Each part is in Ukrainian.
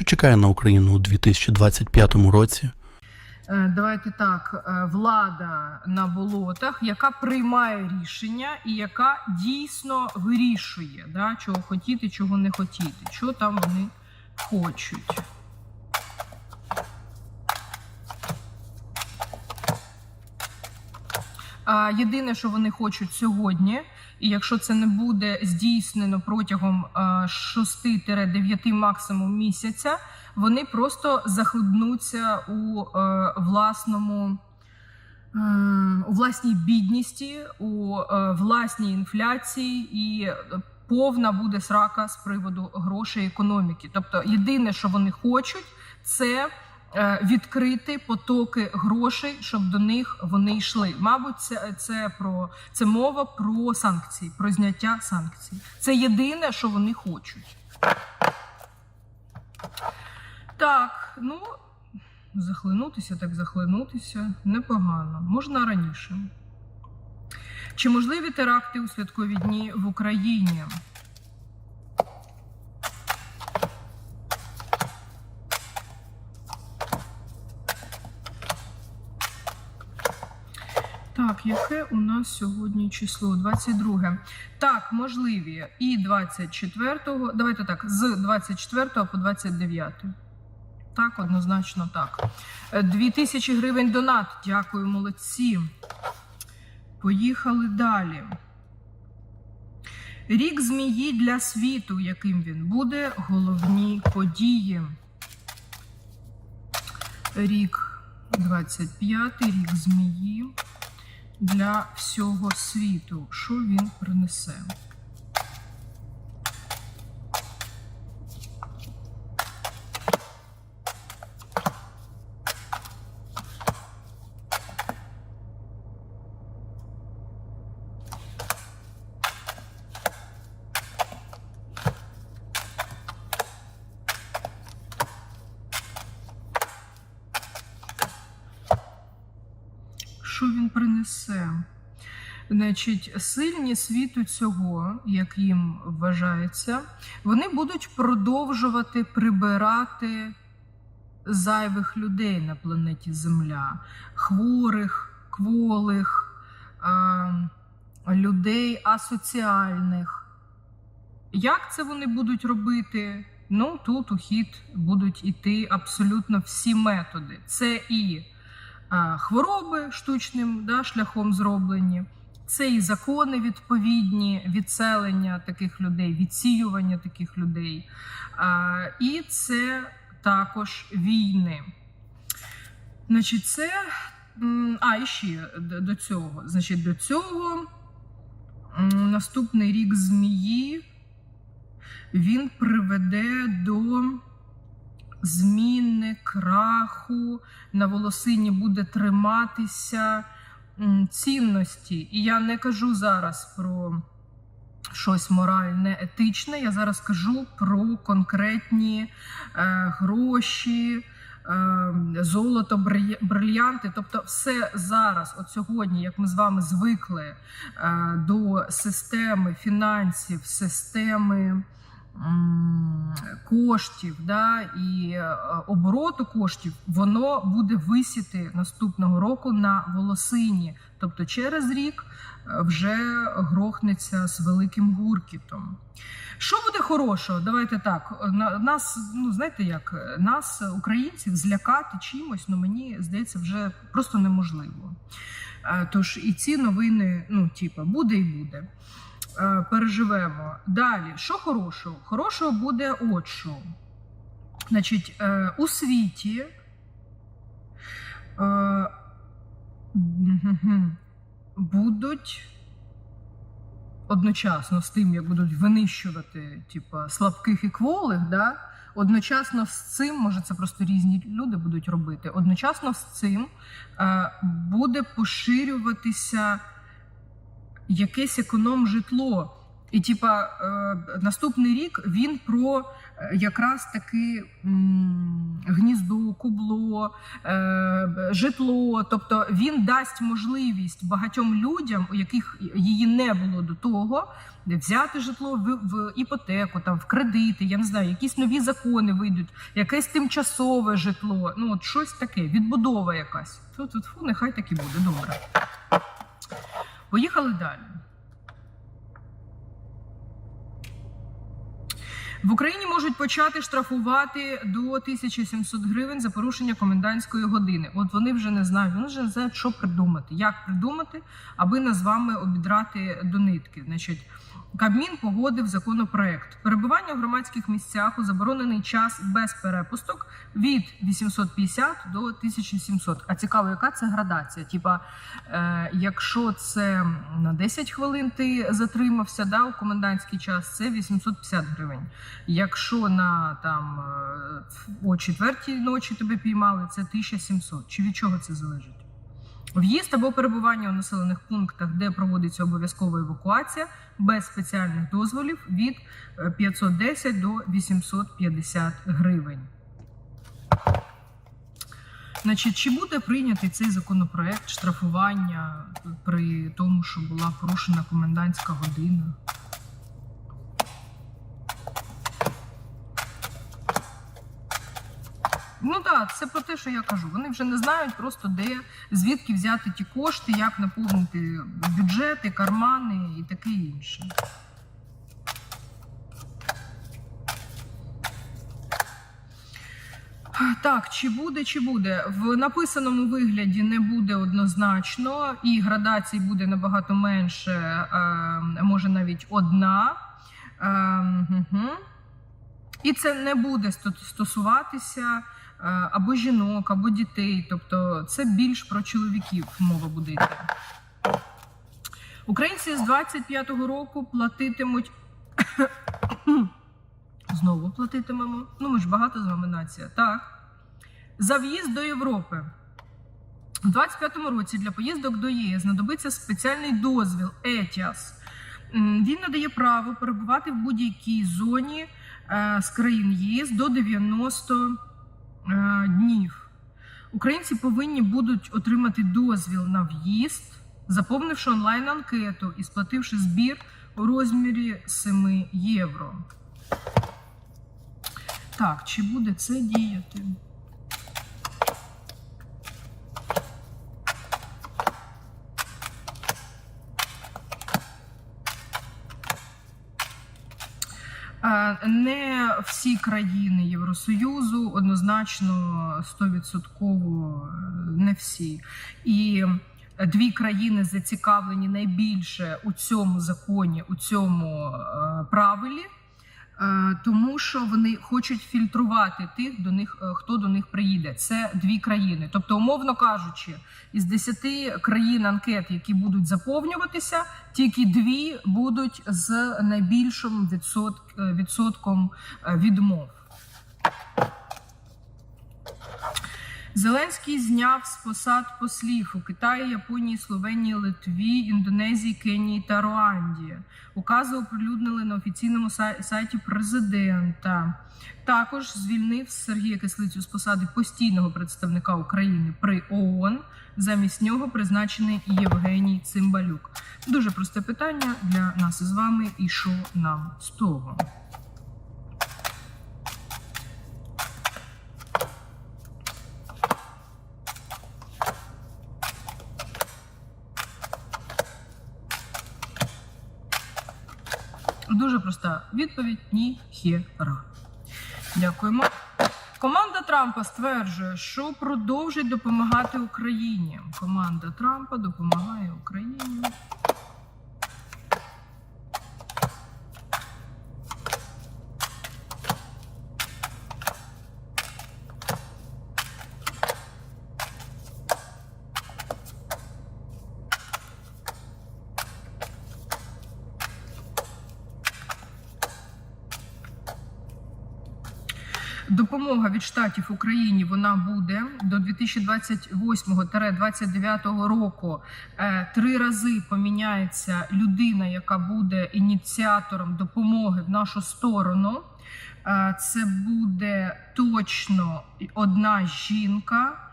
що чекає на Україну у 2025 році? Е, Давайте так, е, влада на болотах, яка приймає рішення і яка дійсно вирішує, да, чого хотіти, чого не хотіти, що там вони хочуть. А, Єдине, що вони хочуть сьогодні, і якщо це не буде здійснено протягом а, 6-9 максимум місяця, вони просто захлибнуться у е, власному. е, У власній бідності, у е, власній інфляції і е, повна буде срака з приводу грошей економіки. Тобто, єдине, що вони хочуть, це е, відкрити потоки грошей, щоб до них вони йшли. Мабуть, це, це про це мова про санкції, про зняття санкцій. Це єдине, що вони хочуть. Так, ну захлинутися, так захлинутися непогано. Можна раніше. Чи можливі теракти у святкові дні в Україні? Так, яке у нас сьогодні число? 22. Так, можливі. І 24-го. Давайте так, з 24 по 29. Так, однозначно так. Е, 2000 гривень донат. Дякую, молодці. Поїхали далі. Рік змії для світу, яким він буде, головні події. Рік 25, рік змії для всього світу. Що він принесе? Що він принесе? Значить, сильні світу цього, як їм вважається, вони будуть продовжувати прибирати зайвих людей на планеті Земля, хворих, кволих, людей асоціальних. Як це вони будуть робити? Ну, тут у хід будуть іти абсолютно всі методи. Це і хвороби штучним да, шляхом зроблені, це і закони відповідні, відселення таких людей, відсіювання таких людей. І це також війни. Значить, це. А, і ще до цього. Значить, до цього наступний рік змії він приведе до зміни, краху, на волосині буде триматися цінності. І я не кажу зараз про щось моральне, етичне. Я зараз кажу про конкретні е, гроші. е, Золото, брильянти, тобто все зараз, от сьогодні, як ми з вами звикли е, до системи фінансів, системи коштів да, і е, обороту коштів, воно буде висіти наступного року на волосині. Тобто через рік е, вже грохнеться з великим гуркітом. Що буде хорошого? Давайте так. Нас, ну знаєте як, нас, українців, злякати чимось, ну мені здається, вже просто неможливо. Е, Тож і ці новини, ну, типа, буде і буде. Е, Переживемо. Далі, що хорошого? Хорошого буде от що. Значить, е, у світі е, будуть одночасно з тим, як будуть винищувати типа, слабких і кволих, да? одночасно з цим, може, це просто різні люди будуть робити. Одночасно з цим буде поширюватися якесь економ житло. І, типа, е, наступний рік він про е, якраз таки гніздо, кубло, е, житло. Тобто він дасть можливість багатьом людям, у яких її не було до того, взяти житло в, іпотеку, там в кредити. Я не знаю, якісь нові закони вийдуть, якесь тимчасове житло. Ну от щось таке, відбудова якась. Тут фу, нехай так і буде. Добре. Поїхали далі. В Україні можуть почати штрафувати до 1700 гривень за порушення комендантської години. От вони вже не знають, вони вже не знають, що придумати, як придумати, аби нас з вами обідрати до нитки. Значить, Кабмін погодив законопроект перебування в громадських місцях у заборонений час без перепусток від 850 до 1700. А цікаво, яка це градація? Типа, е, якщо це на 10 хвилин ти затримався да, у комендантський час, це 850 гривень. Якщо на там е, о четвертій ночі тебе піймали, це 1700. Чи від чого це залежить? В'їзд або перебування у населених пунктах, де проводиться обов'язкова евакуація без спеціальних дозволів від е, 510 до 850 гривень. Значить, чи буде прийнятий цей законопроект штрафування при тому, що була порушена комендантська година? Ну так, це про те, що я кажу. Вони вже не знають просто де, звідки взяти ті кошти, як наповнити бюджети, кармани і таке інше. Так, чи буде, чи буде. В написаному вигляді не буде однозначно, і градацій буде набагато менше, е, може навіть одна. Мгм. І це не буде стосуватися е, або жінок, або дітей. Тобто це більш про чоловіків мова буде йти. Українці з 25-го року платитимуть. Знову платитимемо. Ну, ми ж багато з вами нація. Так. За в'їзд до Європи. У 25-му році для поїздок до ЄС знадобиться спеціальний дозвіл ЕТІАС. Він надає право перебувати в будь-якій зоні з країн ЄС до 90 е, днів. Українці повинні будуть отримати дозвіл на в'їзд, заповнивши онлайн-анкету і сплативши збір у розмірі 7 євро. Так, чи буде це діяти? Е, Не всі країни Євросоюзу однозначно 100% не всі. І дві країни зацікавлені найбільше у цьому законі, у цьому е, правилі. Е, Тому що вони хочуть фільтрувати тих, до них е, хто до них приїде. Це дві країни. Тобто, умовно кажучи, із 10 країн анкет, які будуть заповнюватися, тільки дві будуть з найбільшим е, відсотком відмов. Зеленський зняв з посад послів у Китаї, Японії, Словенії, Литві, Індонезії, Кенії та Руанді. Укази оприлюднили на офіційному сайті президента. Також звільнив Сергія Кислицю з посади постійного представника України при ООН. Замість нього призначений Євгеній Цимбалюк. Дуже просте питання для нас із вами. І що нам з того? Проста відповідь ні хіра. Дякуємо. Команда Трампа стверджує, що продовжить допомагати Україні. Команда Трампа допомагає Україні. Допомога від штатів Україні вона буде до 2028-2029 року. Е, Три рази поміняється людина, яка буде ініціатором допомоги в нашу сторону. Е, Це буде точно одна жінка,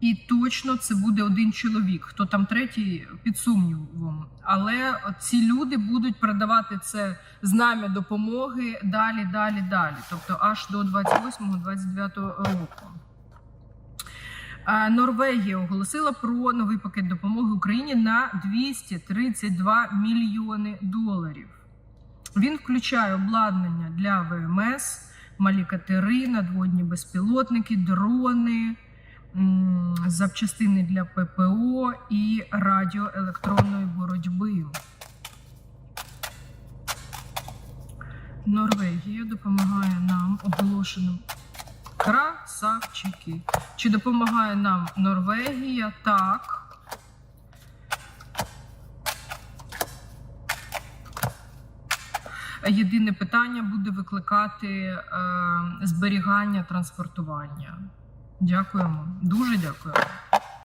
і точно це буде один чоловік. Хто там третій під сумнівом. Але ці люди будуть передавати це знам'я допомоги далі, далі, далі. Тобто аж до 28-29 року. Норвегія оголосила про новий пакет допомоги Україні на 232 мільйони доларів. Він включає обладнання для ВМС, малі катери, надводні безпілотники, дрони, запчастини для ППО і радіоелектронної боротьби. Норвегія допомагає нам оголошеним красавчики. Чи допомагає нам Норвегія? Так. Єдине питання буде викликати е, зберігання транспортування. Дякуємо. Дуже дякуємо.